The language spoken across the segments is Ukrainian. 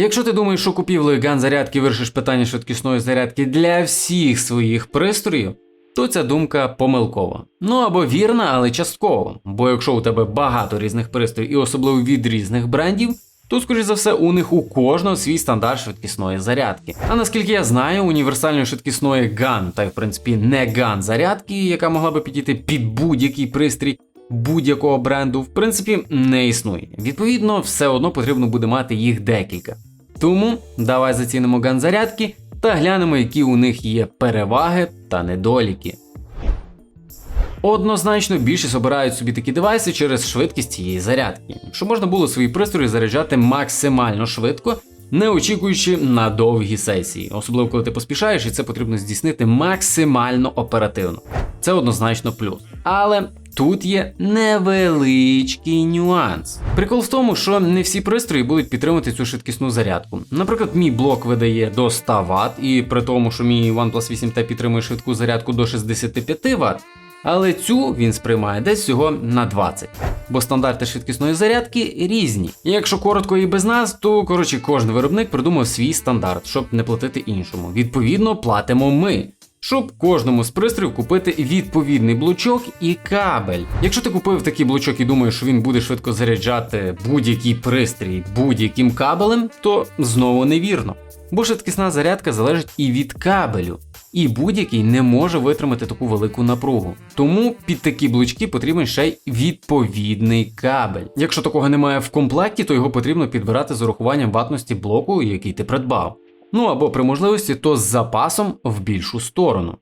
Якщо ти думаєш, що купівлею ган зарядки вирішиш питання швидкісної зарядки для всіх своїх пристроїв, то ця думка помилкова. Ну або вірна, але частково. Бо якщо у тебе багато різних пристроїв і особливо від різних брендів, то, скоріш за все, у них у кожного свій стандарт швидкісної зарядки. А наскільки я знаю, універсальної швидкісної ган, та й в принципі не ган зарядки, яка могла би підійти під будь-який пристрій будь-якого бренду, в принципі, не існує. Відповідно, все одно потрібно буде мати їх декілька. Тому давай зацінимо ган зарядки та глянемо, які у них є переваги та недоліки. Однозначно більшість обирають собі такі девайси через швидкість цієї зарядки, щоб можна було свої пристрої заряджати максимально швидко, не очікуючи на довгі сесії, особливо коли ти поспішаєш, і це потрібно здійснити максимально оперативно. Це однозначно плюс. Але тут є невеличкий нюанс. Прикол в тому, що не всі пристрої будуть підтримувати цю швидкісну зарядку. Наприклад, мій блок видає до 100 Вт, і при тому, що мій OnePlus 8T підтримує швидку зарядку до 65 Вт. Але цю він сприймає десь всього на 20. Бо стандарти швидкісної зарядки різні. І якщо коротко і без нас, то коротше кожен виробник придумав свій стандарт, щоб не платити іншому. Відповідно, платимо ми. Щоб кожному з пристроїв купити відповідний блочок і кабель. Якщо ти купив такий блочок і думаєш, що він буде швидко заряджати будь-який пристрій будь-яким кабелем, то знову невірно. Бо швидкісна зарядка залежить і від кабелю і будь-який не може витримати таку велику напругу. Тому під такі блочки потрібен ще й відповідний кабель. Якщо такого немає в комплекті, то його потрібно підбирати з урахуванням ватності блоку, який ти придбав. Ну або при можливості, то з запасом в більшу сторону.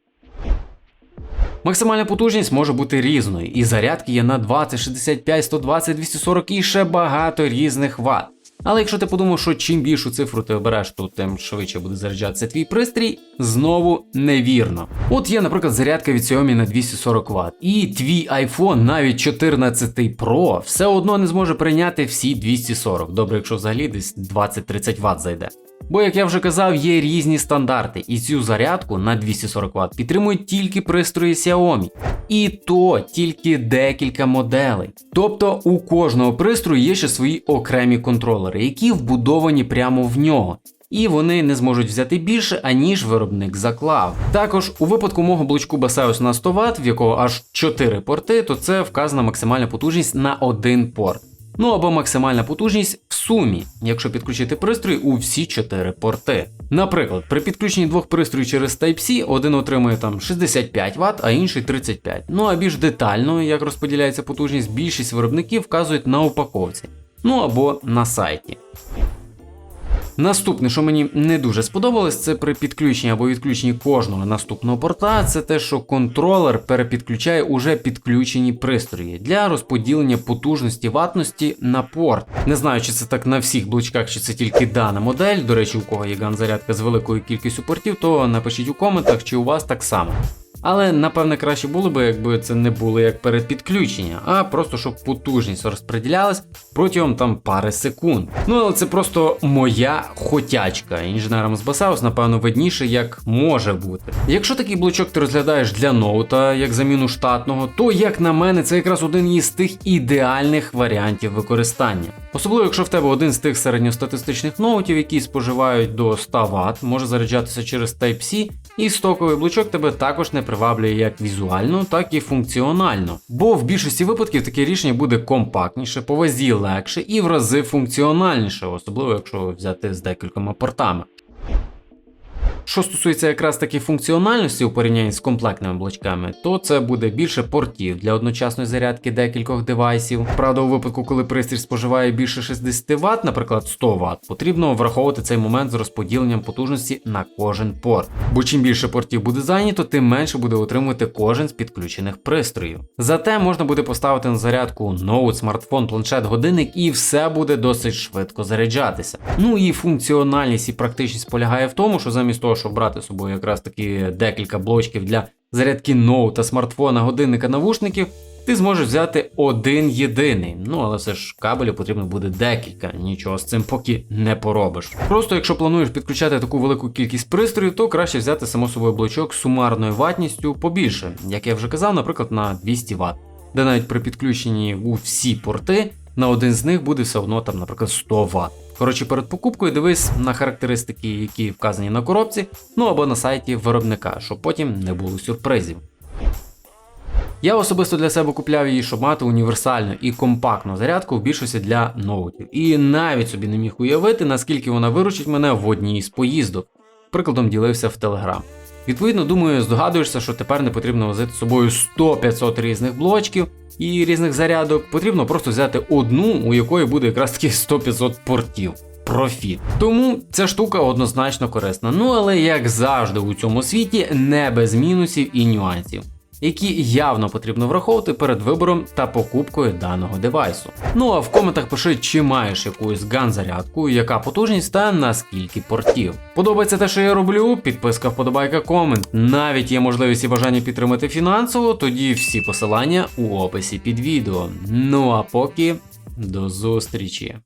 Максимальна потужність може бути різною, і зарядки є на 20, 65, 120, 240 і ще багато різних ватт. Але якщо ти подумав, що чим більшу цифру ти обереш, то тим швидше буде заряджатися твій пристрій, знову невірно. От є, наприклад, зарядка від Xiaomi на 240 Вт, і твій iPhone, навіть 14 Pro, все одно не зможе прийняти всі 240. Добре, якщо взагалі десь 20-30 Вт зайде. Бо, як я вже казав, є різні стандарти, і цю зарядку на 240 Вт підтримують тільки пристрої Xiaomi. І то тільки декілька моделей. Тобто у кожного пристрою є ще свої окремі контролери, які вбудовані прямо в нього. І вони не зможуть взяти більше, аніж виробник заклав. Також у випадку мого блочку Baseus на 100 Вт, в якого аж 4 порти, то це вказана максимальна потужність на один порт. Ну або максимальна потужність в сумі, якщо підключити пристрій у всі 4 порти. Наприклад, при підключенні двох пристроїв через Type-C один отримує там 65 Вт, а інший 35. Ну а більш детально, як розподіляється потужність, більшість виробників вказують на упаковці, ну або на сайті. Наступне, що мені не дуже сподобалось, це при підключенні або відключенні кожного наступного порта, це те, що контролер перепідключає уже підключені пристрої для розподілення потужності ватності на порт. Не знаю, чи це так на всіх блочках, чи це тільки дана модель. До речі, у кого є ган-зарядка з великою кількістю портів, то напишіть у коментах, чи у вас так само. Але напевне краще було би, якби це не було як передпідключення, а просто щоб потужність розподілялась протягом там пари секунд. Ну але це просто моя хотячка. Інженерам з Басаус, напевно, видніше, як може бути. Якщо такий блочок ти розглядаєш для ноута як заміну штатного, то як на мене, це якраз один із тих ідеальних варіантів використання. Особливо, якщо в тебе один з тих середньостатистичних ноутів, які споживають до 100 Вт, може заряджатися через Type-C, і стоковий блочок тебе також не приваблює як візуально, так і функціонально. Бо в більшості випадків таке рішення буде компактніше, по вазі легше і в рази функціональніше, особливо якщо взяти з декількома портами. Що стосується якраз таки функціональності у порівнянні з комплектними блочками, то це буде більше портів для одночасної зарядки декількох девайсів. Правда, у випадку, коли пристрій споживає більше 60 Вт, наприклад 100 Вт, потрібно враховувати цей момент з розподіленням потужності на кожен порт. Бо чим більше портів буде зайнято, тим менше буде отримувати кожен з підключених пристроїв. Зате можна буде поставити на зарядку ноут, смартфон, планшет, годинник, і все буде досить швидко заряджатися. Ну і функціональність і практичність полягає в тому, що замість того, щоб брати з собою якраз таки декілька блочків для зарядки ноута, смартфона, годинника, навушників, ти зможеш взяти один єдиний. Ну але все ж кабелю потрібно буде декілька, нічого з цим поки не поробиш. Просто якщо плануєш підключати таку велику кількість пристроїв, то краще взяти само собою блочок з сумарною ватністю побільше, як я вже казав, наприклад, на 200 Вт, де навіть при підключенні у всі порти на один з них буде все одно там, наприклад, 100 Вт. Коротше, перед покупкою дивись на характеристики, які вказані на коробці, ну або на сайті виробника, щоб потім не було сюрпризів. Я особисто для себе купляв її, щоб мати універсальну і компактну зарядку в більшості для ноутів. І навіть собі не міг уявити, наскільки вона виручить мене в одній з поїздок. Прикладом ділився в Telegram. Відповідно, думаю, здогадуєшся, що тепер не потрібно возити з собою 100-500 різних блочків і різних зарядок. Потрібно просто взяти одну, у якої буде якраз таки 100-500 портів. Профіт. Тому ця штука однозначно корисна. Ну але як завжди у цьому світі, не без мінусів і нюансів. Які явно потрібно враховувати перед вибором та покупкою даного девайсу. Ну а в коментах пиши, чи маєш якусь ган-зарядку, яка потужність та наскільки портів. Подобається те, що я роблю, підписка, вподобайка, комент. Навіть є можливість і бажання підтримати фінансово, тоді всі посилання у описі під відео. Ну а поки до зустрічі.